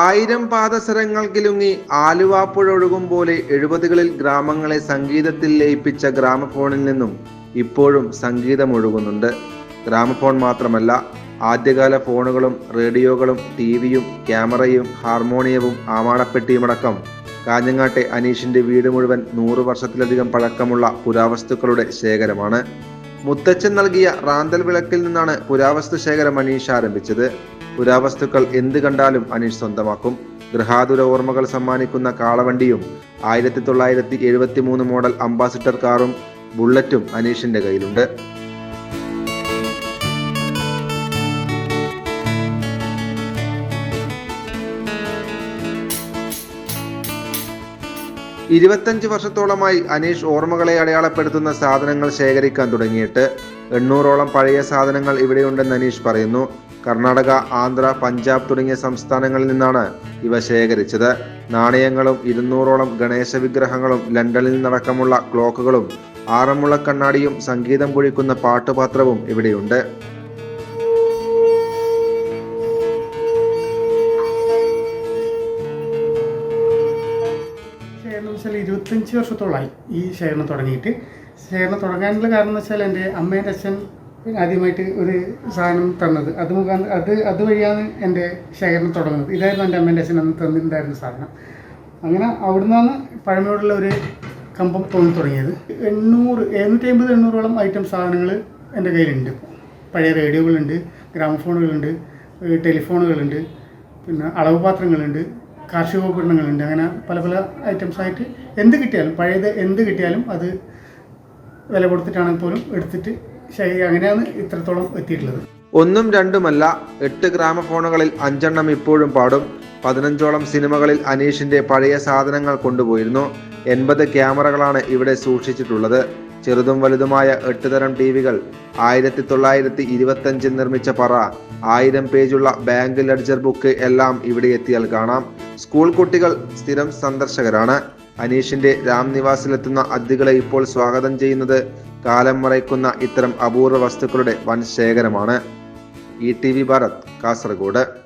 ആയിരം പാദസരങ്ങൾ കിലുങ്ങി ആലുവാപ്പുഴ ഒഴുകും പോലെ എഴുപതുകളിൽ ഗ്രാമങ്ങളെ സംഗീതത്തിൽ ലയിപ്പിച്ച ഗ്രാമഫോണിൽ നിന്നും ഇപ്പോഴും സംഗീതം ഒഴുകുന്നുണ്ട്. ഗ്രാമഫോൺ മാത്രമല്ല ആദ്യകാല ഫോണുകളും റേഡിയോകളും ടി വിയും ക്യാമറയും ഹാർമോണിയവും ആമാണപ്പെട്ടിയുമടക്കം കാഞ്ഞങ്ങാട്ടെ അനീഷിന്റെ വീട് മുഴുവൻ നൂറ് വർഷത്തിലധികം പഴക്കമുള്ള പുരാവസ്തുക്കളുടെ ശേഖരമാണ്. മുത്തച്ഛൻ നൽകിയ റാന്തൽ വിളക്കിൽ നിന്നാണ് പുരാവസ്തു ശേഖരം അനീഷ് ആരംഭിച്ചത്. പുരാവസ്തുക്കൾ എന്ത് കണ്ടാലും അനീഷ് സ്വന്തമാക്കും. ഗൃഹാതുര ഓർമ്മകൾ സമ്മാനിക്കുന്ന കാളവണ്ടിയും ആയിരത്തി തൊള്ളായിരത്തി എഴുപത്തി മൂന്ന് മോഡൽ അംബാസിഡർ കാറും ബുള്ളറ്റും അനീഷിന്റെ കയ്യിലുണ്ട്. ഇരുപത്തഞ്ച് വർഷത്തോളമായി അനീഷ് ഓർമ്മകളെ അടയാളപ്പെടുത്തുന്ന സാധനങ്ങൾ ശേഖരിക്കാൻ തുടങ്ങിയിട്ട് എണ്ണൂറോളം പഴയ സാധനങ്ങൾ ഇവിടെയുണ്ടെന്ന് അനീഷ് പറയുന്നു. കർണാടക ആന്ധ്ര പഞ്ചാബ് തുടങ്ങിയ സംസ്ഥാനങ്ങളിൽ നിന്നാണ് ഇവ ശേഖരിച്ചത്. നാണയങ്ങളും ഇരുന്നൂറോളം ഗണേശ വിഗ്രഹങ്ങളും ലണ്ടനിൽ നിന്നടക്കമുള്ള ക്ലോക്കുകളും ആറന്മുള കണ്ണാടിയും സംഗീതം കുഴിക്കുന്ന പാട്ടുപാത്രവും ഇവിടെയുണ്ട്. ശേഖരണം വെച്ചാൽ ഇരുപത്തഞ്ച് വർഷത്തോളമായി ഈ ശേഖരണം തുടങ്ങിയിട്ട്. ശേഖരണം തുടങ്ങാനുള്ള കാരണം എന്ന് വെച്ചാൽ എന്റെ അമ്മേന്റെ അച്ഛൻ ആദ്യമായിട്ട് ഒരു സാധനം തന്നത്. അത് മുഖാന് അത് അതുവഴിയാണ് എന്റെ ശേഖരണം തുടങ്ങുന്നത്. ഇതായിരുന്നു എന്റെ അമ്മേന്റെ അച്ഛൻ അന്ന് തന്നിട്ടുണ്ടായിരുന്ന സാധനം. അങ്ങനെ അവിടുന്നാണ് പഴമയോടുള്ള ഒരു കമ്പം തോന്നി തുടങ്ങിയത്. എണ്ണൂറ് എഴുന്നൂറ്റി അമ്പത് എണ്ണൂറോളം ഐറ്റം സാധനങ്ങൾ എന്റെ കയ്യിലുണ്ട്. പഴയ റേഡിയോകളുണ്ട് ഗ്രാമഫോണുകളുണ്ട് ടെലിഫോണുകളുണ്ട് പിന്നെ അളവ് പാത്രങ്ങളുണ്ട് കാർഷിക ഉപകരണങ്ങളുണ്ട്. അങ്ങനെ പല പല ഐറ്റംസ് ആയിട്ട് എന്ത് കിട്ടിയാലും പഴയത് എന്ത് കിട്ടിയാലും അത് വില കൊടുത്തിട്ടാണെങ്കിൽ പോലും എടുത്തിട്ട് ശരി അങ്ങനെയാണ് ഇത്രത്തോളം എത്തിയിട്ടുള്ളത്. ഒന്നും രണ്ടുമല്ല എട്ട് ഗ്രാമഫോണുകളിൽ അഞ്ചെണ്ണം ഇപ്പോഴും പാടും. പതിനഞ്ചോളം സിനിമകളിൽ അനീഷിന്റെ പഴയ സാധനങ്ങൾ കൊണ്ടുപോയിരുന്നു. എൺപത് ക്യാമറകളാണ് ഇവിടെ സൂക്ഷിച്ചിട്ടുള്ളത്. ചെറുതും വലുതുമായ എട്ട് തരം ടി വികൾ ആയിരത്തി തൊള്ളായിരത്തി ഇരുപത്തഞ്ചിൽ നിർമ്മിച്ച പറ ആയിരം പേജുള്ള ബാങ്ക് ലെഡ്ജർ ബുക്ക് എല്ലാം ഇവിടെ എത്തിയാൽ കാണാം. സ്കൂൾ കുട്ടികൾ സ്ഥിരം സന്ദർശകരാണ്. അനീഷിന്റെ രാംനിവാസിലെത്തുന്ന അതിഥികളെ ഇപ്പോൾ സ്വാഗതം ചെയ്യുന്നത് കാലം മറയ്ക്കുന്ന ഇത്തരം അപൂർവ വസ്തുക്കളുടെ വൻ ശേഖരമാണ് E T V Bharat Kasaragod.